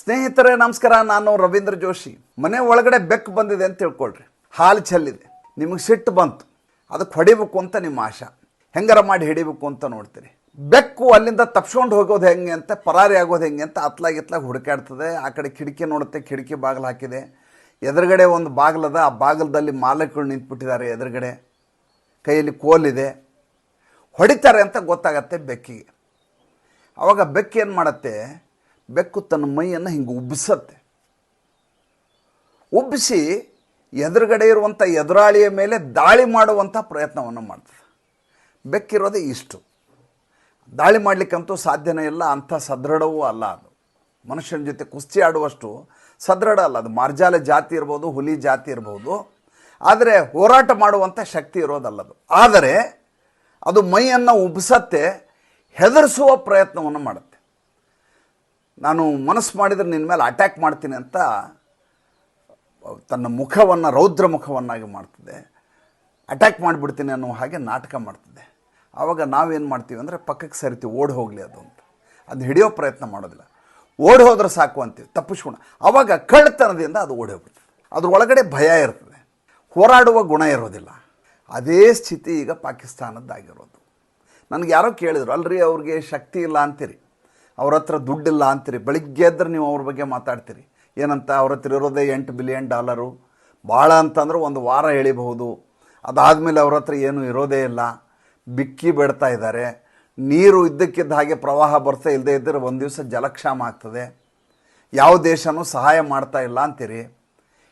ಸ್ನೇಹಿತರೆ, ನಮಸ್ಕಾರ. ನಾನು ರವೀಂದ್ರ ಜೋಶಿ. ಮನೆ ಒಳಗಡೆ ಬೆಕ್ಕು ಬಂದಿದೆ ಅಂತ ತಿಳ್ಕೊಳ್ರಿ. ಹಾಲು ಚೆಲ್ಲಿದೆ. ನಿಮಗೆ ಸಿಟ್ಟು ಬಂತು. ಅದಕ್ಕೆ ಹೊಡಿಬೇಕು ಅಂತ ನಿಮ್ಮ ಆಶಾ. ಹೆಂಗಾರ ಮಾಡಿ ಹಿಡಿಬೇಕು ಅಂತ ನೋಡ್ತೀರಿ. ಬೆಕ್ಕು ಅಲ್ಲಿಂದ ತಪ್ಸ್ಕೊಂಡು ಹೋಗೋದು ಹೆಂಗೆ ಅಂತ, ಪರಾರಿ ಆಗೋದು ಹೆಂಗೆ ಅಂತ ಅತ್ಲಾಗಿತ್ಲಾಗಿ ಹುಡುಕಾಡ್ತದೆ ಆ ಕಡೆ ಕಿಟಕಿ ನೋಡುತ್ತೆ, ಕಿಟಕಿ ಬಾಗಿಲು ಹಾಕಿದೆ. ಎದುರುಗಡೆ ಒಂದು ಬಾಗಿಲದ ಆ ಬಾಗಿಲದಲ್ಲಿ ಮಾಲಕರು ನಿಂತ್ಬಿಟ್ಟಿದ್ದಾರೆ ಎದುರುಗಡೆ. ಕೈಯಲ್ಲಿ ಕೋಲಿದೆ ಹೊಡಿತಾರೆ ಅಂತ ಗೊತ್ತಾಗತ್ತೆ ಬೆಕ್ಕಿಗೆ. ಅವಾಗ ಬೆಕ್ಕು ಏನು ಮಾಡತ್ತೆ? ಬೆಕ್ಕು ತನ್ನ ಮೈಯನ್ನು ಹಿಂಗೆ ಉಬ್ಬಿಸತ್ತೆ. ಉಬ್ಬಿಸಿ ಎದುರುಗಡೆ ಇರುವಂಥ ಎದುರಾಳಿಯ ಮೇಲೆ ದಾಳಿ ಮಾಡುವಂಥ ಪ್ರಯತ್ನವನ್ನು ಮಾಡ್ತದೆ. ಬೆಕ್ಕಿರೋದೇ ಇಷ್ಟು. ದಾಳಿ ಮಾಡಲಿಕ್ಕಂತೂ ಸಾಧ್ಯನೇ ಇಲ್ಲ, ಅಂಥ ಸದೃಢವೂ ಅಲ್ಲ ಅದು. ಮನುಷ್ಯನ ಜೊತೆ ಕುಸ್ತಿ ಆಡುವಷ್ಟು ಸದೃಢ ಅಲ್ಲ ಅದು. ಮಾರ್ಜಾಲ ಜಾತಿ ಇರ್ಬೋದು, ಹುಲಿ ಜಾತಿ ಇರ್ಬೋದು, ಆದರೆ ಹೋರಾಟ ಮಾಡುವಂಥ ಶಕ್ತಿ ಇರೋದಲ್ಲದು ಆದರೆ ಅದು ಮೈಯನ್ನು ಉಬ್ಬಿಸತ್ತೆ, ಹೆದರಿಸುವ ಪ್ರಯತ್ನವನ್ನು ಮಾಡುತ್ತೆ. ನಾನು ಮನಸ್ಸು ಮಾಡಿದರೆ ನಿನ್ನ ಮೇಲೆ ಅಟ್ಯಾಕ್ ಮಾಡ್ತೀನಿ ಅಂತ ತನ್ನ ಮುಖವನ್ನು, ರೌದ್ರ ಮುಖವನ್ನಾಗಿ ಮಾಡ್ತದೆ. ಅಟ್ಯಾಕ್ ಮಾಡಿಬಿಡ್ತೀನಿ ಅನ್ನೋ ಹಾಗೆ ನಾಟಕ ಮಾಡ್ತದೆ. ಆವಾಗ ನಾವೇನು ಮಾಡ್ತೀವಿ ಅಂದರೆ ಪಕ್ಕಕ್ಕೆ ಸರಿತೀವಿ ಓಡಿ ಹೋಗಲಿ ಅದು ಅಂತ. ಅದು ಹಿಡಿಯೋ ಪ್ರಯತ್ನ ಮಾಡೋದಿಲ್ಲ. ಓಡಿ ಹೋದ್ರೆ ಸಾಕು ಅಂತೀವಿ ತಪ್ಪಿಸ್ಕೊಂಡು ಆವಾಗ ಕಳ್ಳತನದಿಂದ ಅದು ಓಡಿ ಹೋಗ್ಬಿಡ್ತದೆ. ಒಳಗಡೆ ಭಯ ಇರ್ತದೆ. ಹೋರಾಡುವ ಗುಣ ಇರೋದಿಲ್ಲ. ಅದೇ ಸ್ಥಿತಿ ಈಗ ಪಾಕಿಸ್ತಾನದ್ದಾಗಿರೋದು. ನನಗೆ ಯಾರೋ ಕೇಳಿದ್ರು, ಅಲ್ರಿ ಅವ್ರಿಗೆ ಶಕ್ತಿ ಇಲ್ಲ ಅಂತೀರಿ. ಅವ್ರ ಹತ್ರ ದುಡ್ಡಿಲ್ಲ ಅಂತೀರಿ. ಬೆಳಿಗ್ಗೆ ಎದ್ರೆ ನೀವು ಅವ್ರ ಬಗ್ಗೆ ಮಾತಾಡ್ತೀರಿ. ಏನಂತ, ಅವ್ರ ಹತ್ರ ಇರೋದೇ ಎಂಟು ಬಿಲಿಯನ್ ಡಾಲರು. ಭಾಳ ಅಂತಂದ್ರೆ ಒಂದು ವಾರ ಎಳಿಬಹುದು. ಅದಾದಮೇಲೆ ಅವ್ರ ಹತ್ರ ಏನೂ ಇರೋದೇ ಇಲ್ಲ. ಬಿಕ್ಕಿ ಬಿಡ್ತಾ ಇದ್ದಾರೆ. ನೀರು ಇದ್ದಕ್ಕಿದ್ದ ಹಾಗೆ ಪ್ರವಾಹ ಬರ್ತಾ ಇಲ್ಲದೆ ಇದ್ದರೆ ಒಂದು ದಿವಸ ಜಲಕ್ಷಾಮ ಆಗ್ತದೆ. ಯಾವ ದೇಶನೂ ಸಹಾಯ ಮಾಡ್ತಾ ಇಲ್ಲ ಅಂತೀರಿ.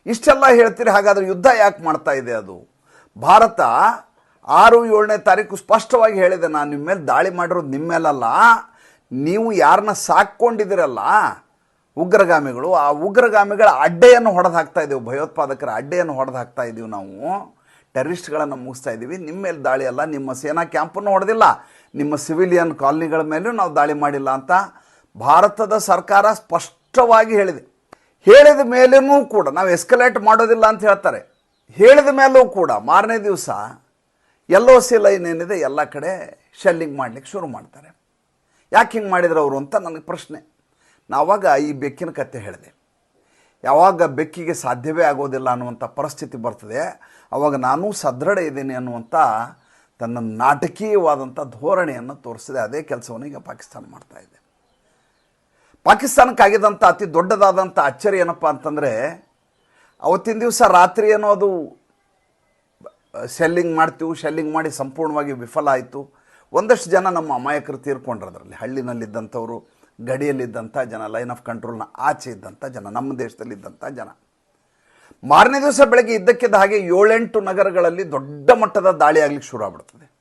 ಇಷ್ಟೆಲ್ಲ ಹೇಳ್ತೀರಿ, ಹಾಗಾದರೆ ಯುದ್ಧ ಯಾಕೆ ಮಾಡ್ತಾ ಇದೆ ಅದು? ಭಾರತ ಆರು ಏಳನೇ ತಾರೀಕು ಸ್ಪಷ್ಟವಾಗಿ ಹೇಳಿದೆ, ನಾನು ನಿಮ್ಮ ಮೇಲೆ ದಾಳಿ ಮಾಡಿರೋದು ನಿಮ್ಮ ಮೇಲಲ್ಲ. ನೀವು ಯಾರನ್ನ ಸಾಕ್ಕೊಂಡಿದ್ದೀರಲ್ಲ, ಉಗ್ರಗಾಮಿಗಳು, ಆ ಉಗ್ರಗಾಮಿಗಳ ಅಡ್ಡೆಯನ್ನು ಹೊಡೆದು ಹಾಕ್ತಾ ಇದ್ದೀವಿ ಭಯೋತ್ಪಾದಕರ ಅಡ್ಡೆಯನ್ನು ಹೊಡೆದು ಹಾಕ್ತಾ ಇದ್ದೀವಿ ನಾವು. ಟೆರರಿಸ್ಟ್ಗಳನ್ನು ಮುಗಿಸ್ತಾ ಇದ್ದೀವಿ ನಿಮ್ಮ ಮೇಲೆ ದಾಳಿ ಅಲ್ಲ, ನಿಮ್ಮ ಸೇನಾ ಕ್ಯಾಂಪನ್ನು ಹೊಡೆದಿಲ್ಲ. ನಿಮ್ಮ ಸಿವಿಲಿಯನ್ ಕಾಲನಿಗಳ ಮೇಲೂ ನಾವು ದಾಳಿ ಮಾಡಿಲ್ಲ ಅಂತ ಭಾರತದ ಸರ್ಕಾರ ಸ್ಪಷ್ಟವಾಗಿ ಹೇಳಿದೆ. ಹೇಳಿದ ಮೇಲೂ ಕೂಡ, ನಾವು ಎಸ್ಕಲೇಟ್ ಮಾಡೋದಿಲ್ಲ ಅಂತ ಹೇಳ್ತಾರೆ. ಹೇಳಿದ ಮೇಲೂ ಕೂಡ, ಮಾರನೇ ದಿವಸ ಎಲ್ ಒ ಸಿ ಲೈನ್ ಏನಿದೆ, ಎಲ್ಲ ಕಡೆ ಶೆಲ್ಲಿಂಗ್ ಮಾಡಲಿಕ್ಕೆ ಶುರು ಮಾಡ್ತಾರೆ. ಯಾಕೆ ಹಿಂಗೆ ಮಾಡಿದ್ರು ಅವರು ಅಂತ ನನಗೆ ಪ್ರಶ್ನೆ. ನಾವಾಗ ಈ ಬೆಕ್ಕಿನ ಕತೆ ಹೇಳಿದೆ. ಯಾವಾಗ ಬೆಕ್ಕಿಗೆ ಸಾಧ್ಯವೇ ಆಗೋದಿಲ್ಲ ಅನ್ನುವಂಥ ಪರಿಸ್ಥಿತಿ ಬರ್ತದೆ ಆವಾಗ ನಾನೂ ಸದೃಢ ಇದ್ದೀನಿ ಅನ್ನುವಂಥ ತನ್ನ ನಾಟಕೀಯವಾದಂಥ ಧೋರಣೆಯನ್ನು ತೋರಿಸಿದೆ. ಅದೇ ಕೆಲಸವನ್ನು ಈಗ ಪಾಕಿಸ್ತಾನ ಮಾಡ್ತಾ ಇದೆ. ಪಾಕಿಸ್ತಾನಕ್ಕಾಗಿದ್ದಂಥ ಅತಿ ದೊಡ್ಡದಾದಂಥ ಅಚ್ಚರಿ ಏನಪ್ಪ ಅಂತಂದರೆ, ಅವತ್ತಿನ ದಿವಸ ರಾತ್ರಿ ಏನೋ ಅದು ಶೆಲ್ಲಿಂಗ್ ಮಾಡ್ತೀವಿ ಶೆಲ್ಲಿಂಗ್ ಮಾಡಿ ಸಂಪೂರ್ಣವಾಗಿ ವಿಫಲ ಆಯಿತು. ಒಂದಷ್ಟು ಜನ ನಮ್ಮ ಅಮಾಯಕರು ತೀರ್ಕೊಂಡ್ರು ಅದರಲ್ಲಿ. ಹಳ್ಳಿನಲ್ಲಿದ್ದಂಥವ್ರು, ಗಡಿಯಲ್ಲಿದ್ದಂಥ ಜನ ಲೈನ್ ಆಫ್ ಕಂಟ್ರೋಲ್ನ ಆಚೆ ಇದ್ದಂಥ ಜನ, ನಮ್ಮ ದೇಶದಲ್ಲಿದ್ದಂಥ ಜನ. ಮಾರನೇ ದಿವಸ ಬೆಳಗ್ಗೆ ಇದ್ದಕ್ಕಿದ್ದ ಹಾಗೆ ಏಳೆಂಟು ನಗರಗಳಲ್ಲಿ ದೊಡ್ಡ ಮಟ್ಟದ ದಾಳಿ ಆಗ್ಲಿಕ್ಕೆ ಶುರು ಆಗ್ಬಿಡ್ತದೆ.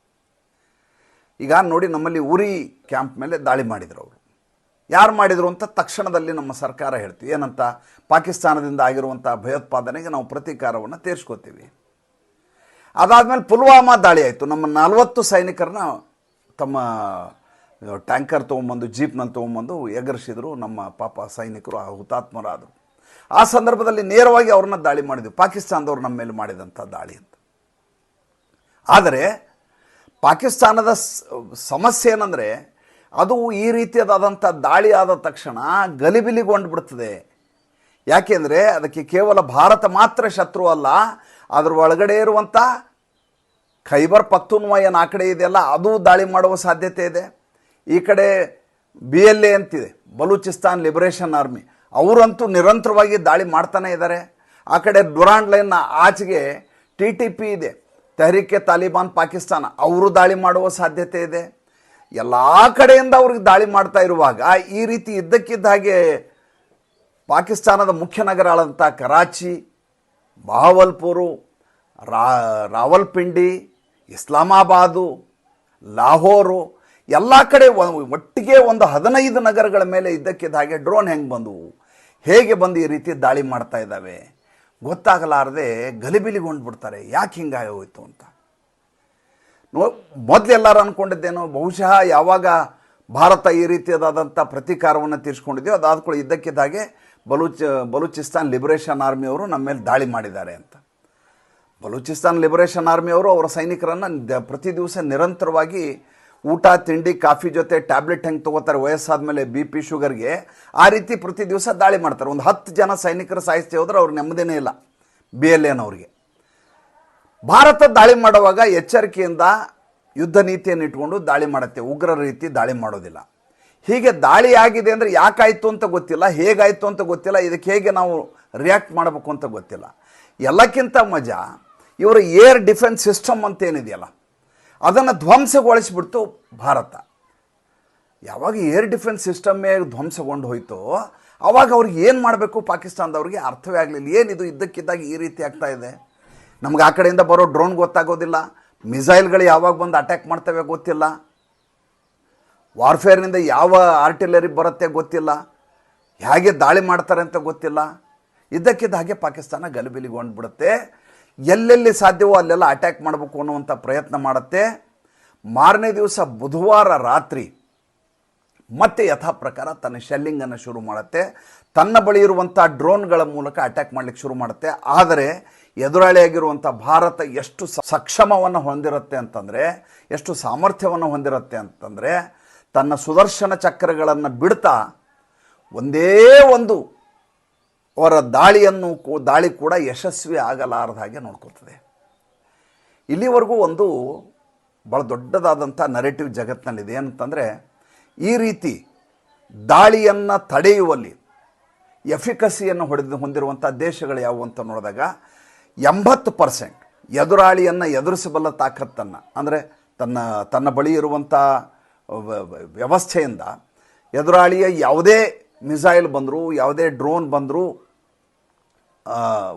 ಈಗ ನೋಡಿ, ನಮ್ಮಲ್ಲಿ ಉರಿ ಕ್ಯಾಂಪ್ ಮೇಲೆ ದಾಳಿ ಮಾಡಿದರು ಅವರು. ಯಾರು ಮಾಡಿದರು ಅಂತ ತಕ್ಷಣದಲ್ಲಿ ನಮ್ಮ ಸರ್ಕಾರ ಹೇಳ್ತೀವಿ. ಏನಂತ? ಪಾಕಿಸ್ತಾನದಿಂದ ಆಗಿರುವಂಥ ಭಯೋತ್ಪಾದನೆಗೆ ನಾವು ಪ್ರತೀಕಾರವನ್ನು ತೀರಿಸ್ಕೋತೀವಿ. ಅದಾದಮೇಲೆ ಪುಲ್ವಾಮಾ ದಾಳಿ ಆಯಿತು. ನಮ್ಮ ನಲವತ್ತು ಸೈನಿಕರನ್ನ ತಮ್ಮ ಟ್ಯಾಂಕರ್ ತೊಗೊಂಬಂದು, ಜೀಪ್ನಲ್ಲಿ ತೊಗೊಂಬಂದು ಎಗರಿಸಿದ್ರು ನಮ್ಮ ಪಾಪ ಸೈನಿಕರು, ಆ ಹುತಾತ್ಮರಾದರು. ಆ ಸಂದರ್ಭದಲ್ಲಿ ನೇರವಾಗಿ ಅವ್ರನ್ನ ದಾಳಿ ಮಾಡಿದ್ವಿ. ಪಾಕಿಸ್ತಾನದವ್ರು ನಮ್ಮ ಮೇಲೆ ಮಾಡಿದಂಥ ದಾಳಿ ಅಂತ. ಆದರೆ, ಪಾಕಿಸ್ತಾನದ ಸಮಸ್ಯೆ ಏನಂದರೆ, ಅದು ಈ ರೀತಿಯಾದಂಥ ದಾಳಿ ಆದ ತಕ್ಷಣ ಗಲಿಬಿಲಿಗೊಂಡು ಬಿಡ್ತದೆ ಯಾಕೆಂದರೆ ಅದಕ್ಕೆ ಕೇವಲ ಭಾರತ ಮಾತ್ರ ಶತ್ರು ಅಲ್ಲ, ಅದರ ಒಳಗಡೆ ಇರುವಂಥ ಖೈಬರ್ ಪಖ್ತೂನ್ವಾ ಏನು ಆ ಕಡೆ ಇದೆಯಲ್ಲ ಅದು ದಾಳಿ ಮಾಡುವ ಸಾಧ್ಯತೆ ಇದೆ. ಈ ಕಡೆ ಬಿ ಎಲ್ ಎ ಅಂತಿದೆ, ಬಲೂಚಿಸ್ತಾನ್ ಲಿಬರೇಷನ್ ಆರ್ಮಿ ಅವರಂತೂ ನಿರಂತರವಾಗಿ ದಾಳಿ ಮಾಡ್ತಾನೆ ಇದ್ದಾರೆ. ಆ ಕಡೆ ಡುರಾಂಡ್ ಲೈನ್ನ ಆಚೆಗೆ ಟಿ ಟಿ ಪಿ ಇದೆ, ತೆಹರಿಕೆ ತಾಲಿಬಾನ್ ಪಾಕಿಸ್ತಾನ. ಅವರು ದಾಳಿ ಮಾಡುವ ಸಾಧ್ಯತೆ ಇದೆ. ಎಲ್ಲ ಕಡೆಯಿಂದ ಅವ್ರಿಗೆ ದಾಳಿ ಮಾಡ್ತಾ ಇರುವಾಗ ಈ ರೀತಿ ಇದ್ದಕ್ಕಿದ್ದ ಹಾಗೆ ಪಾಕಿಸ್ತಾನದ ಮುಖ್ಯ ನಗರಗಳಂಥ ಕರಾಚಿ, ಬಹಾವಲ್ಪುರು ರಾವಲ್ಪಿಂಡಿ ಇಸ್ಲಾಮಾಬಾದು, ಲಾಹೋರು, ಎಲ್ಲ ಕಡೆ ಒಟ್ಟಿಗೆ ಒಂದು ಹದಿನೈದು ನಗರಗಳ ಮೇಲೆ ಇದ್ದಕ್ಕಿದ್ದ ಹಾಗೆ ಡ್ರೋನ್ ಹೆಂಗೆ ಬಂದವು ಹೇಗೆ ಬಂದು ಈ ರೀತಿ ದಾಳಿ ಮಾಡ್ತಾ ಇದ್ದಾವೆ, ಗೊತ್ತಾಗಲಾರದೆ ಗಲಿಬಿಲಿಗೊಂಡು ಬಿಡ್ತಾರೆ ಯಾಕೆ ಹಿಂಗಾಗಿ ಹೋಯ್ತು ಅಂತ. ನೋ, ಮೊದಲು ಎಲ್ಲರೂ ಅಂದ್ಕೊಂಡಿದ್ದೇನೋ ಬಹುಶಃ ಯಾವಾಗ ಭಾರತ ಈ ರೀತಿಯಾದಂಥ ಪ್ರತೀಕಾರವನ್ನು ತೀರಿಸ್ಕೊಂಡಿದೆಯೋ ಅದಾದ ಕೂಡ ಇದ್ದಕ್ಕಿದ್ದಾಗೆ ಬಲೂಚ್, ಬಲೂಚಿಸ್ತಾನ್ ಲಿಬರೇಷನ್ ಆರ್ಮಿಯವರು ನಮ್ಮ ಮೇಲೆ ದಾಳಿ ಮಾಡಿದ್ದಾರೆ ಅಂತ. ಬಲೂಚಿಸ್ತಾನ್ ಲಿಬರೇಷನ್ ಆರ್ಮಿಯವರು ಅವರ ಸೈನಿಕರನ್ನು ಪ್ರತಿ ದಿವಸ ನಿರಂತರವಾಗಿ ಊಟ, ತಿಂಡಿ, ಕಾಫಿ ಜೊತೆ ಟ್ಯಾಬ್ಲೆಟ್ ಹೆಂಗೆ ತೊಗೋತಾರೆ, ವಯಸ್ಸಾದ್ಮೇಲೆ ಬಿ ಪಿ ಶುಗರ್ಗೆ, ಆ ರೀತಿ ಪ್ರತಿ ದಿವಸ ದಾಳಿ ಮಾಡ್ತಾರೆ. ಒಂದು ಹತ್ತು ಜನ ಸೈನಿಕರು ಸಾಯಿಸ್ತಿ ಹೋದ್ರೆ ಅವ್ರು ನೆಮ್ಮದಿನೇ ಇಲ್ಲ ಬಿ ಎಲ್ ಎನವ್ರಿಗೆ ಭಾರತ ದಾಳಿ ಮಾಡುವಾಗ ಎಚ್ಚರಿಕೆಯಿಂದ ಯುದ್ಧ ನೀತಿಯನ್ನು ಇಟ್ಕೊಂಡು ದಾಳಿ ಮಾಡುತ್ತೆ. ಉಗ್ರ ರೀತಿ ದಾಳಿ ಮಾಡೋದಿಲ್ಲ. ಹೀಗೆ ದಾಳಿ ಆಗಿದೆ ಅಂದರೆ ಯಾಕಾಯಿತು ಅಂತ ಗೊತ್ತಿಲ್ಲ, ಹೇಗಾಯಿತು ಅಂತ ಗೊತ್ತಿಲ್ಲ, ಇದಕ್ಕೆ ಹೇಗೆ ನಾವು ರಿಯಾಕ್ಟ್ ಮಾಡಬೇಕು ಅಂತ ಗೊತ್ತಿಲ್ಲ. ಎಲ್ಲಕ್ಕಿಂತ ಮಜಾ ಇವರ ಏರ್ ಡಿಫೆನ್ಸ್ ಸಿಸ್ಟಮ್ ಅಂತ ಏನಿದೆಯಲ್ಲ, ಅದನ್ನು ಧ್ವಂಸಗೊಳಿಸಿಬಿಡ್ತು ಭಾರತ. ಯಾವಾಗ ಏರ್ ಡಿಫೆನ್ಸ್ ಸಿಸ್ಟಮ್ಮೇ ಧ್ವಂಸಗೊಂಡು ಹೋಯ್ತೋ, ಅವಾಗ ಅವ್ರಿಗೆ ಏನು ಮಾಡಬೇಕು ಪಾಕಿಸ್ತಾನದವ್ರಿಗೆ ಅರ್ಥವೇ ಆಗಲಿಲ್ಲ. ಏನಿದು ಇದ್ದಕ್ಕಿದ್ದಾಗ ಈ ರೀತಿ ಆಗ್ತಾ ಇದೆ? ನಮ್ಗೆ ಆ ಕಡೆಯಿಂದ ಬರೋ ಡ್ರೋನ್ ಗೊತ್ತಾಗೋದಿಲ್ಲ. ಮಿಸೈಲ್ಗಳು ಯಾವಾಗ ಬಂದು ಅಟ್ಯಾಕ್ ಮಾಡ್ತವೆ ಗೊತ್ತಿಲ್ಲ. ವಾರ್ಫೇರ್ನಿಂದ ಯಾವ ಆರ್ಟಿಲರಿ ಬರುತ್ತೆ ಗೊತ್ತಿಲ್ಲ. ಹೇಗೆ ದಾಳಿ ಮಾಡ್ತಾರೆ ಅಂತ ಗೊತ್ತಿಲ್ಲ. ಇದ್ದಕ್ಕಿದ್ದ ಹಾಗೆ ಪಾಕಿಸ್ತಾನ ಗಲಿಬಿಲಿಗೊಂಡ್ಬಿಡುತ್ತೆ. ಎಲ್ಲೆಲ್ಲಿ ಸಾಧ್ಯವೋ ಅಲ್ಲೆಲ್ಲ ಅಟ್ಯಾಕ್ ಮಾಡಬೇಕು ಅನ್ನುವಂಥ ಪ್ರಯತ್ನ ಮಾಡುತ್ತೆ. ಮಾರನೇ ದಿವಸ ಬುಧವಾರ ರಾತ್ರಿ ಮತ್ತೆ ಯಥಾ ಪ್ರಕಾರ ತನ್ನ ಶೆಲ್ಲಿಂಗನ್ನು ಶುರು ಮಾಡುತ್ತೆ. ತನ್ನ ಬಳಿ ಇರುವಂಥ ಡ್ರೋನ್ಗಳ ಮೂಲಕ ಅಟ್ಯಾಕ್ ಮಾಡಲಿಕ್ಕೆ ಶುರು ಮಾಡುತ್ತೆ. ಆದರೆ ಎದುರಾಳಿಯಾಗಿರುವಂಥ ಭಾರತ ಎಷ್ಟು ಸಕ್ಷಮವನ್ನು ಹೊಂದಿರುತ್ತೆ ಅಂತಂದರೆ, ಎಷ್ಟು ಸಾಮರ್ಥ್ಯವನ್ನು ಹೊಂದಿರುತ್ತೆ ಅಂತಂದರೆ, ತನ್ನ ಸುದರ್ಶನ ಚಕ್ರಗಳನ್ನು ಬಿಡ್ತಾ ಒಂದೇ ಒಂದು ಅವರ ದಾಳಿಯನ್ನು ದಾಳಿ ಕೂಡ ಯಶಸ್ವಿ ಆಗಲಾರದ ಹಾಗೆ ನೋಡ್ಕೋತದೆ ಇಲ್ಲಿವರೆಗೂ ಒಂದು ಭಾಳ ದೊಡ್ಡದಾದಂಥ ನರೇಟಿವ್ ಜಗತ್ತಿನಲ್ಲಿದೆ. ಏನಂತಂದರೆ, ಈ ರೀತಿ ದಾಳಿಯನ್ನು ತಡೆಯುವಲ್ಲಿ ಎಫಿಕಸಿಯನ್ನು ಹೊಡೆದು, ಹೊಂದಿರುವಂಥ ದೇಶಗಳು ಯಾವುವು ಅಂತ ನೋಡಿದಾಗ, ಎಂಬತ್ತು ಪರ್ಸೆಂಟ್ ಎದುರಾಳಿಯನ್ನು ಎದುರಿಸಬಲ್ಲ ತಾಕತ್ತನ್ನು, ಅಂದರೆ ತನ್ನ ತನ್ನ ಬಳಿ ಇರುವಂಥ ವ್ಯವಸ್ಥೆಯಿಂದ ಎದುರಾಳಿಯ ಯಾವುದೇ ಮಿಸೈಲ್ ಬಂದರೂ, ಯಾವುದೇ ಡ್ರೋನ್ ಬಂದರೂ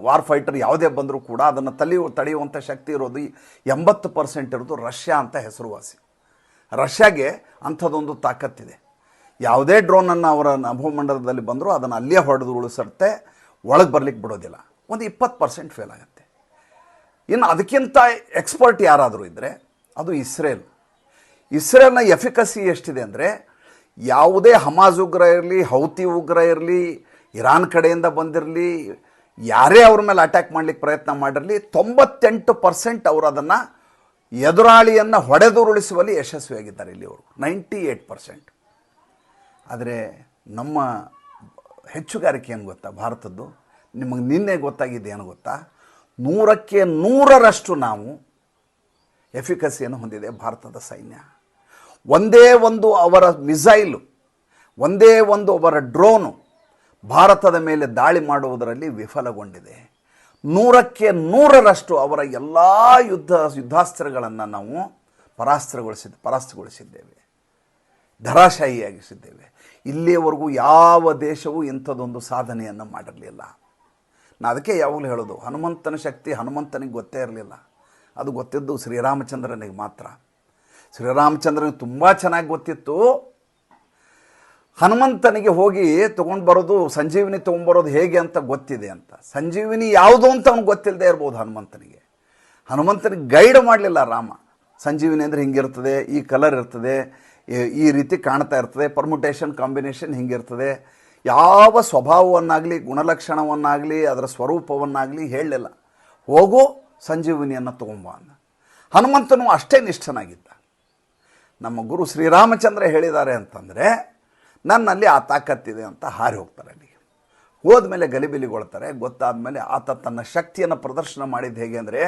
ವಾರ್ ಫೈಟರ್ ಯಾವುದೇ ಬಂದರೂ ಕೂಡ ಅದನ್ನು ತಲೆ ತಡೆಯುವಂಥ ಶಕ್ತಿ ಇರೋದು ಎಂಬತ್ತು ಪರ್ಸೆಂಟ್ ಇರೋದು ರಷ್ಯಾ ಅಂತ ಹೆಸರುವಾಸಿ. ರಷ್ಯಾಗೆ ಅಂಥದ್ದೊಂದು ತಾಕತ್ತಿದೆ. ಯಾವುದೇ ಡ್ರೋನನ್ನು ಅವರ ನಭೋಮಂಡಲದಲ್ಲಿ ಬಂದರೂ ಅದನ್ನು ಅಲ್ಲೇ ಹೊಡೆದು ಉಳಿಸುತ್ತೆ, ಒಳಗೆ ಬರಲಿಕ್ಕೆ ಬಿಡೋದಿಲ್ಲ. ಒಂದು ಇಪ್ಪತ್ತು ಪರ್ಸೆಂಟ್ ಫೇಲ್ ಆಗುತ್ತೆ. ಇನ್ನು ಅದಕ್ಕಿಂತ ಎಕ್ಸ್ಪರ್ಟ್ ಯಾರಾದರೂ ಇದ್ದರೆ ಅದು ಇಸ್ರೇಲ್. ಇಸ್ರೇಲ್ನ ಎಫಿಕಸಿ ಎಷ್ಟಿದೆ ಅಂದರೆ ಯಾವುದೇ ಹಮಾಜ್ ಉಗ್ರ ಇರಲಿ, ಹೌತಿ ಉಗ್ರ ಇರಲಿ, ಇರಾನ್ ಕಡೆಯಿಂದ ಬಂದಿರಲಿ ಯಾರೇ ಅವ್ರ ಮೇಲೆ ಅಟ್ಯಾಕ್ ಮಾಡಲಿಕ್ಕೆ ಪ್ರಯತ್ನ ಮಾಡಿರಲಿ, ತೊಂಬತ್ತೆಂಟು ಪರ್ಸೆಂಟ್ ಅವರು ಅದನ್ನು ಎದುರಾಳಿಯನ್ನು ಹೊಡೆದುರುಳಿಸುವಲ್ಲಿ ಯಶಸ್ವಿಯಾಗಿದ್ದಾರೆ ಇಲ್ಲಿವರು ನೈಂಟಿ ಏಯ್ಟ್ ಪರ್ಸೆಂಟ್ ಆದರೆ ನಮ್ಮ ಹೆಚ್ಚುಗಾರಿಕೆ ಏನು ಗೊತ್ತಾ? ಭಾರತದ್ದು. ನಿಮಗೆ ನಿನ್ನೆ ಗೊತ್ತಾಗಿದೆ ಏನು ಗೊತ್ತಾ? ನೂರಕ್ಕೆ ನೂರರಷ್ಟು ನಾವು ಎಫಿಕಸಿಯನ್ನು ಹೊಂದಿದೆ ಭಾರತದ ಸೈನ್ಯ. ಒಂದೇ ಒಂದು ಅವರ ಮಿಸೈಲು, ಒಂದೇ ಒಂದು ಅವರ ಡ್ರೋನು ಭಾರತದ ಮೇಲೆ ದಾಳಿ ಮಾಡುವುದರಲ್ಲಿ ವಿಫಲಗೊಂಡಿದೆ. ನೂರಕ್ಕೆ ನೂರರಷ್ಟು ಅವರ ಎಲ್ಲ ಯುದ್ಧ ಯುದ್ಧಾಸ್ತ್ರಗಳನ್ನು ನಾವು ಪರಾಸ್ತ್ರಗೊಳಿಸಿದ, ಪರಾಸ್ತ್ರಗೊಳಿಸಿದ್ದೇವೆ. ಧರಾಶಾಹಿಯಾಗಿಸಿದ್ದೇವೆ ಇಲ್ಲಿಯವರೆಗೂ ಯಾವ ದೇಶವೂ ಇಂಥದ್ದೊಂದು ಸಾಧನೆಯನ್ನು ಮಾಡಿರಲಿಲ್ಲ. ನಾ ಅದಕ್ಕೆ ಯಾವಾಗಲೂ ಹೇಳೋದು, ಹನುಮಂತನ ಶಕ್ತಿ ಹನುಮಂತನಿಗೆ ಗೊತ್ತೇ ಇರಲಿಲ್ಲ. ಅದು ಗೊತ್ತಿದ್ದು ಶ್ರೀರಾಮಚಂದ್ರನಿಗೆ ಮಾತ್ರ. ಶ್ರೀರಾಮಚಂದ್ರನಿಗೆ ತುಂಬ ಚೆನ್ನಾಗಿ ಗೊತ್ತಿತ್ತು. ಹನುಮಂತನಿಗೆ ಹೋಗಿ ತೊಗೊಂಡು ಬರೋದು, ಸಂಜೀವಿನಿ ತೊಗೊಂಬರೋದು ಹೇಗೆ ಅಂತ ಗೊತ್ತಿದೆ ಅಂತ. ಸಂಜೀವಿನಿ ಯಾವುದು ಅಂತ ಅವ್ನಿಗೆ ಗೊತ್ತಿಲ್ಲದೆ ಇರ್ಬೋದು ಹನುಮಂತನಿಗೆ. ಹನುಮಂತನಿಗೆ ಗೈಡ್ ಮಾಡಲಿಲ್ಲ ರಾಮ. ಸಂಜೀವಿನಿ ಅಂದರೆ ಹಿಂಗಿರ್ತದೆ, ಈ ಕಲರ್ ಇರ್ತದೆ, ಈ- ಈ ರೀತಿ ಕಾಣ್ತಾ ಇರ್ತದೆ ಪರ್ಮುಟೇಷನ್ ಕಾಂಬಿನೇಷನ್ ಹಿಂಗಿರ್ತದೆ. ಯಾವ ಸ್ವಭಾವವನ್ನಾಗಲಿ, ಗುಣಲಕ್ಷಣವನ್ನಾಗಲಿ, ಅದರ ಸ್ವರೂಪವನ್ನಾಗಲಿ ಹೇಳಲಿಲ್ಲ. ಹೋಗು, ಸಂಜೀವಿನಿಯನ್ನು ತೊಗೊಂಬ ಅಂತ ಹನುಮಂತನು ಅಷ್ಟೇ ನಿಷ್ಠನಾಗಿದ್ದ. ನಮ್ಮ ಗುರು ಶ್ರೀರಾಮಚಂದ್ರ ಹೇಳಿದ್ದಾರೆ ಅಂತಂದರೆ ನನ್ನಲ್ಲಿ ಆ ತಾಕತ್ತಿದೆ ಅಂತ ಹಾರಿ ಹೋಗ್ತಾರೆ ಅಲ್ಲಿಗೆ. ಹೋದ್ಮೇಲೆ ಗಲಿಬಿಲಿಗೊಳ್ತಾರೆ. ಗೊತ್ತಾದಮೇಲೆ ಆತ ತನ್ನ ಶಕ್ತಿಯನ್ನು ಪ್ರದರ್ಶನ ಮಾಡಿದ್ದು ಹೇಗೆ ಅಂದರೆ,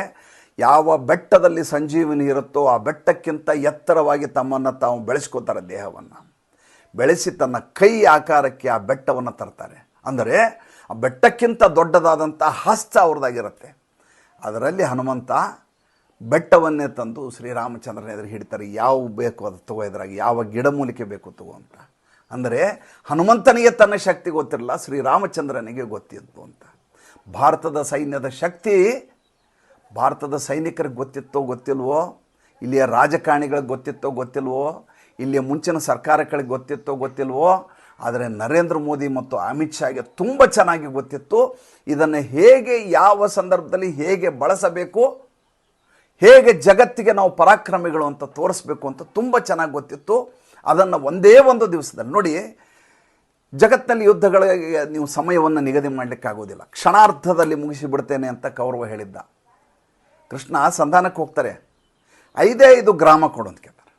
ಯಾವ ಬೆಟ್ಟದಲ್ಲಿ ಸಂಜೀವಿನಿ ಇರುತ್ತೋ ಆ ಬೆಟ್ಟಕ್ಕಿಂತ ಎತ್ತರವಾಗಿ ತಮ್ಮನ್ನು ತಾವು ಬೆಳೆಸ್ಕೋತಾರೆ ದೇಹವನ್ನು. ಬೆಳೆಸಿ ತನ್ನ ಕೈ ಆಕಾರಕ್ಕೆ ಆ ಬೆಟ್ಟವನ್ನು ತರ್ತಾರೆ. ಅಂದರೆ, ಆ ಬೆಟ್ಟಕ್ಕಿಂತ ದೊಡ್ಡದಾದಂಥ ಹಸ್ತ ಅವ್ರದ್ದಾಗಿರುತ್ತೆ. ಅದರಲ್ಲಿ ಹನುಮಂತ ಬೆಟ್ಟವನ್ನೇ ತಂದು ಶ್ರೀರಾಮಚಂದ್ರನ ಎದುರು ಹಿಡಿತಾರೆ. ಯಾವ ಬೇಕು ಅದು ತಗೋ ಇದ್ರಾಗ ಯಾವ ಗಿಡಮೂಲಿಕೆ ಬೇಕು ತಗೋ ಅಂತ. ಅಂದರೆ ಹನುಮಂತನಿಗೆ ತನ್ನ ಶಕ್ತಿ ಗೊತ್ತಿರಲ್ಲ, ಶ್ರೀರಾಮಚಂದ್ರನಿಗೆ ಗೊತ್ತಿತ್ತು ಅಂತ. ಭಾರತದ ಸೈನ್ಯದ ಶಕ್ತಿ ಭಾರತದ ಸೈನಿಕರಿಗೆ ಗೊತ್ತಿತ್ತೋ ಗೊತ್ತಿಲ್ವೋ, ಇಲ್ಲಿಯ ರಾಜಕಾರಣಿಗಳಿಗೆ ಗೊತ್ತಿತ್ತೋ ಗೊತ್ತಿಲ್ವೋ, ಇಲ್ಲಿಯ ಮುಂಚಿನ ಸರ್ಕಾರಗಳಿಗೆ ಗೊತ್ತಿತ್ತೋ ಗೊತ್ತಿಲ್ವೋ, ಆದರೆ ನರೇಂದ್ರ ಮೋದಿ ಮತ್ತು ಅಮಿತ್ ಶಾಗೆ ತುಂಬ ಚೆನ್ನಾಗಿ ಗೊತ್ತಿತ್ತು, ಇದನ್ನು ಹೇಗೆ, ಯಾವ ಸಂದರ್ಭದಲ್ಲಿ ಹೇಗೆ ಬಳಸಬೇಕು, ಹೇಗೆ ಜಗತ್ತಿಗೆ ನಾವು ಪರಾಕ್ರಮಿಗಳು ಅಂತ ತೋರಿಸ್ಬೇಕು ಅಂತ ತುಂಬ ಚೆನ್ನಾಗಿ ಗೊತ್ತಿತ್ತು. ಅದನ್ನು ಒಂದೇ ಒಂದು ದಿವಸದಲ್ಲಿ ನೋಡಿ ಜಗತ್ತಿನಲ್ಲಿ ಯುದ್ಧಗಳಿಗೆ ನೀವು ಸಮಯವನ್ನು ನಿಗದಿ ಮಾಡಲಿಕ್ಕಾಗೋದಿಲ್ಲ. ಕ್ಷಣಾರ್ಧದಲ್ಲಿ ಮುಗಿಸಿಬಿಡ್ತೇನೆ ಅಂತ ಕೌರವ ಹೇಳಿದ್ದ. ಕೃಷ್ಣ ಸಂಧಾನಕ್ಕೆ ಹೋಗ್ತಾರೆ. ಐದೇ ಐದು ಗ್ರಾಮ ಕೊಡು ಅಂತ ಕೇಳ್ತಾರೆ.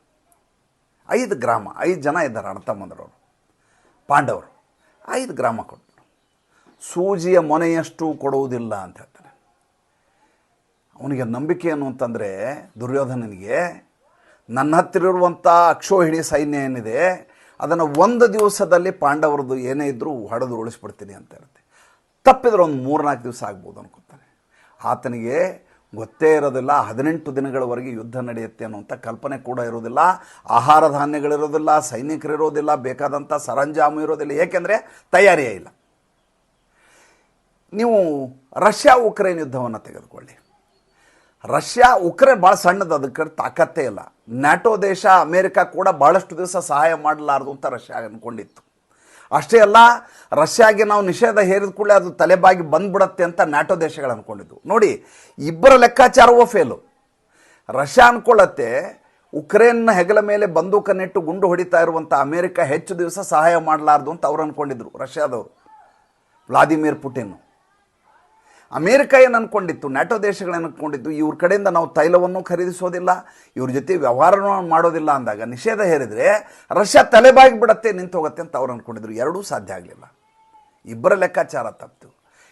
ಐದು ಗ್ರಾಮ, ಐದು ಜನ ಇದ್ದಾರೆ ಅಣ್ಣ ತಮ್ಮಂದ್ರವರು ಪಾಂಡವರು. ಐದು ಗ್ರಾಮ ಕೊಟ್ಟರು ಸೂಜಿಯ ಮೊನೆಯಷ್ಟು ಕೊಡುವುದಿಲ್ಲ ಅಂತ ಹೇಳ್ತಾರೆ. ಅವನಿಗೆ ನಂಬಿಕೆ ಏನು ದುರ್ಯೋಧನನಿಗೆ ನನ್ನ ಹತ್ತಿರ ಇರುವಂಥ ಅಕ್ಷೋಹಿಣಿ ಸೈನ್ಯ ಏನಿದೆ, ಅದನ್ನು ಒಂದು ದಿವಸದಲ್ಲಿ ಪಾಂಡವರದ್ದು ಏನೇ ಇದ್ದರೂ ಹೊಡೆದು ಉಳಿಸ್ಬಿಡ್ತೀನಿ ಅಂತ ಇರುತ್ತೆ ತಪ್ಪಿದ್ರೆ ಒಂದು ಮೂರ್ನಾಲ್ಕು ದಿವಸ ಆಗ್ಬೋದು ಅನ್ಕೋತಾನೆ. ಆತನಿಗೆ ಗೊತ್ತೇ ಇರೋದಿಲ್ಲ, ಹದಿನೆಂಟು ದಿನಗಳವರೆಗೆ ಯುದ್ಧ ನಡೆಯುತ್ತೆ ಅನ್ನುವಂಥ ಕಲ್ಪನೆ ಕೂಡ ಇರೋದಿಲ್ಲ, ಆಹಾರ ಧಾನ್ಯಗಳಿರೋದಿಲ್ಲ, ಸೈನಿಕರಿರೋದಿಲ್ಲ, ಬೇಕಾದಂಥ ಸರಂಜಾಮು ಇರೋದಿಲ್ಲ, ಏಕೆಂದರೆ ತಯಾರಿಯೇ ಇಲ್ಲ. ನೀವು ರಷ್ಯಾ ಉಕ್ರೇನ್ ಯುದ್ಧವನ್ನು ತೆಗೆದುಕೊಳ್ಳಿ. ರಷ್ಯಾ, ಉಕ್ರೇನ್ ಭಾಳ ಸಣ್ಣದು ಅದಕ್ಕೆ ತಾಕತ್ತೇ ಇಲ್ಲ. ನ್ಯಾಟೋ ದೇಶ, ಅಮೇರಿಕಾ ಕೂಡ ಭಾಳಷ್ಟು ದಿವಸ ಸಹಾಯ ಮಾಡಲಾರದು ಅಂತ ರಷ್ಯಾ ಅಂದ್ಕೊಂಡಿತ್ತು ಅಷ್ಟೇ ಅಲ್ಲ, ರಷ್ಯಾಗೆ ನಾವು ನಿಷೇಧ ಹೇರಿದ ಕೂಡಲೇ ಅದು ತಲೆಬಾಗಿ ಬಂದ್ಬಿಡತ್ತೆ ಅಂತ ನ್ಯಾಟೋ ದೇಶಗಳು ಅಂದ್ಕೊಂಡಿದ್ವು ನೋಡಿ, ಇಬ್ಬರ ಲೆಕ್ಕಾಚಾರವೋ ಫೇಲು. ರಷ್ಯಾ ಅಂದ್ಕೊಳ್ಳತ್ತೆ ಉಕ್ರೇನ್ನ ಹೆಗಲ ಮೇಲೆ ಬಂದೂಕನ್ನಿಟ್ಟು ಗುಂಡು ಹೊಡಿತಾ ಇರುವಂಥ ಅಮೇರಿಕಾ ಹೆಚ್ಚು ದಿವಸ ಸಹಾಯ ಮಾಡಲಾರ್ದು ಅಂತ ಅವ್ರು ಅಂದ್ಕೊಂಡಿದ್ರು ರಷ್ಯಾದವರು. Vladimir Putin. ಅಮೇರಿಕ ಏನು ಅಂದ್ಕೊಂಡಿತ್ತು ನ್ಯಾಟೋ ದೇಶಗಳೇನು ಅಂದ್ಕೊಂಡಿತ್ತು ಇವ್ರ ಕಡೆಯಿಂದ ನಾವು ತೈಲವನ್ನು ಖರೀದಿಸೋದಿಲ್ಲ, ಇವ್ರ ಜೊತೆ ವ್ಯವಹಾರನೂ ಮಾಡೋದಿಲ್ಲ ಅಂದಾಗ ನಿಷೇಧ ಹೇರಿದರೆ ರಷ್ಯಾ ತಲೆಬಾಗಿ ಬಿಡತ್ತೆ, ನಿಂತು ಹೋಗುತ್ತೆ ಅಂತ ಅವ್ರು ಅಂದ್ಕೊಂಡಿದ್ರು ಎರಡೂ ಸಾಧ್ಯ ಆಗಲಿಲ್ಲ. ಇಬ್ಬರ ಲೆಕ್ಕಾಚಾರ ತಪ್ಪಿತು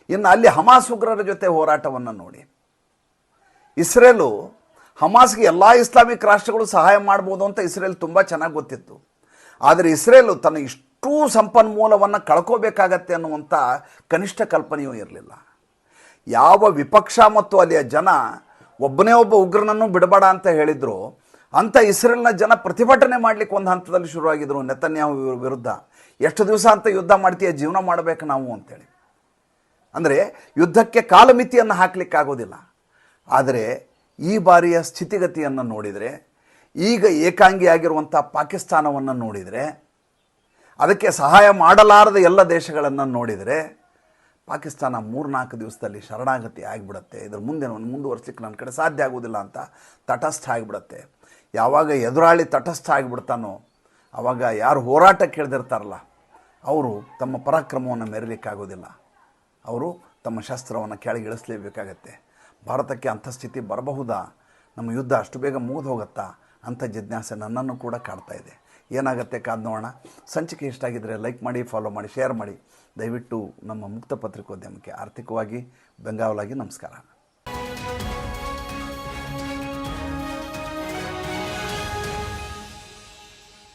ಇನ್ನು ಅಲ್ಲಿ ಹಮಾಸ್ ಉಗ್ರರ ಜೊತೆ ಹೋರಾಟವನ್ನು ನೋಡಿ. ಇಸ್ರೇಲು ಹಮಾಸ್ಗೆ ಎಲ್ಲ ಇಸ್ಲಾಮಿಕ್ ರಾಷ್ಟ್ರಗಳು ಸಹಾಯ ಮಾಡ್ಬೋದು ಅಂತ ಇಸ್ರೇಲ್ ತುಂಬ ಚೆನ್ನಾಗಿ ಗೊತ್ತಿತ್ತು. ಆದರೆ ಇಸ್ರೇಲು ತನ್ನ ಇಷ್ಟೂ ಸಂಪನ್ಮೂಲವನ್ನು ಕಳ್ಕೋಬೇಕಾಗತ್ತೆ ಅನ್ನುವಂಥ ಕನಿಷ್ಠ ಕಲ್ಪನೆಯೂ ಇರಲಿಲ್ಲ. ಯಾವ ವಿಪಕ್ಷ ಮತ್ತು ಅಲ್ಲಿಯ ಜನ ಒಬ್ಬನೇ ಒಬ್ಬ ಉಗ್ರನನ್ನು ಬಿಡಬೇಡ ಅಂತ ಹೇಳಿದ್ರು ಅಂಥ ಇಸ್ರೇಲ್ನ ಜನ ಪ್ರತಿಭಟನೆ ಮಾಡಲಿಕ್ಕೆ ಒಂದು ಹಂತದಲ್ಲಿ ಶುರುವಾಗಿದ್ರು ನೆತನ್ಯಾಹು ವಿರುದ್ಧ. ಎಷ್ಟು ದಿವಸ ಅಂತ ಯುದ್ಧ ಮಾಡ್ತೀಯ, ಜೀವನ ಮಾಡಬೇಕು ನಾವು ಅಂತೇಳಿ. ಅಂದರೆ ಯುದ್ಧಕ್ಕೆ ಕಾಲಮಿತಿಯನ್ನು ಹಾಕಲಿಕ್ಕಾಗೋದಿಲ್ಲ ಆದರೆ ಈ ಬಾರಿಯ ಸ್ಥಿತಿಗತಿಯನ್ನು ನೋಡಿದರೆ, ಈಗ ಏಕಾಂಗಿಯಾಗಿರುವಂಥ ಪಾಕಿಸ್ತಾನವನ್ನು ನೋಡಿದರೆ, ಅದಕ್ಕೆ ಸಹಾಯ ಮಾಡಲಾರದ ಎಲ್ಲ ದೇಶಗಳನ್ನು ನೋಡಿದರೆ ಪಾಕಿಸ್ತಾನ ಮೂರ್ನಾಲ್ಕು ದಿವಸದಲ್ಲಿ ಶರಣಾಗತಿ ಆಗಿಬಿಡುತ್ತೆ. ಇದ್ರ ಮುಂದೆ ಮುಂದುವರ್ಸ್ಲಿಕ್ಕೆ ನನ್ನ ಕಡೆ ಸಾಧ್ಯ ಆಗೋದಿಲ್ಲ ಅಂತ ತಟಸ್ಥ ಆಗಿಬಿಡುತ್ತೆ. ಯಾವಾಗ ಎದುರಾಳಿ ತಟಸ್ಥ ಆಗಿಬಿಡ್ತಾನೋ ಆವಾಗ ಯಾರು ಹೋರಾಟ ಕೇಳ್ದಿರ್ತಾರಲ್ಲ, ಅವರು ತಮ್ಮ ಪರಾಕ್ರಮವನ್ನು ಮೆರಲಿಕ್ಕಾಗೋದಿಲ್ಲ ಅವರು ತಮ್ಮ ಶಸ್ತ್ರವನ್ನು ಕೆಳಗೆ ಇಳಿಸಲೇಬೇಕಾಗತ್ತೆ. ಭಾರತಕ್ಕೆ ಅಂಥ ಸ್ಥಿತಿ ಬರಬಹುದಾ? ನಮ್ಮ ಯುದ್ಧ ಅಷ್ಟು ಬೇಗ ಮುಗಿದು ಹೋಗುತ್ತಾ? ಅಂಥ ಜಿಜ್ಞಾಸೆ ನನ್ನನ್ನು ಕೂಡ ಕಾಡ್ತಾ ಏನಾಗುತ್ತೆ ಕಾದ್ ನೋಡೋಣ. ಸಂಚಿಕೆ ಇಷ್ಟ ಆಗಿದ್ದರೆ ಲೈಕ್ ಮಾಡಿ ಫಾಲೋ ಮಾಡಿ ಶೇರ್ ಮಾಡಿ. ದಯವಿಟ್ಟು ನಮ್ಮ ಮುಕ್ತ ಪತ್ರಿಕೋದ್ಯಮಕ್ಕೆ ಆರ್ಥಿಕವಾಗಿ ಬೆಂಗಾವಲಾಗಿ ನಮಸ್ಕಾರ.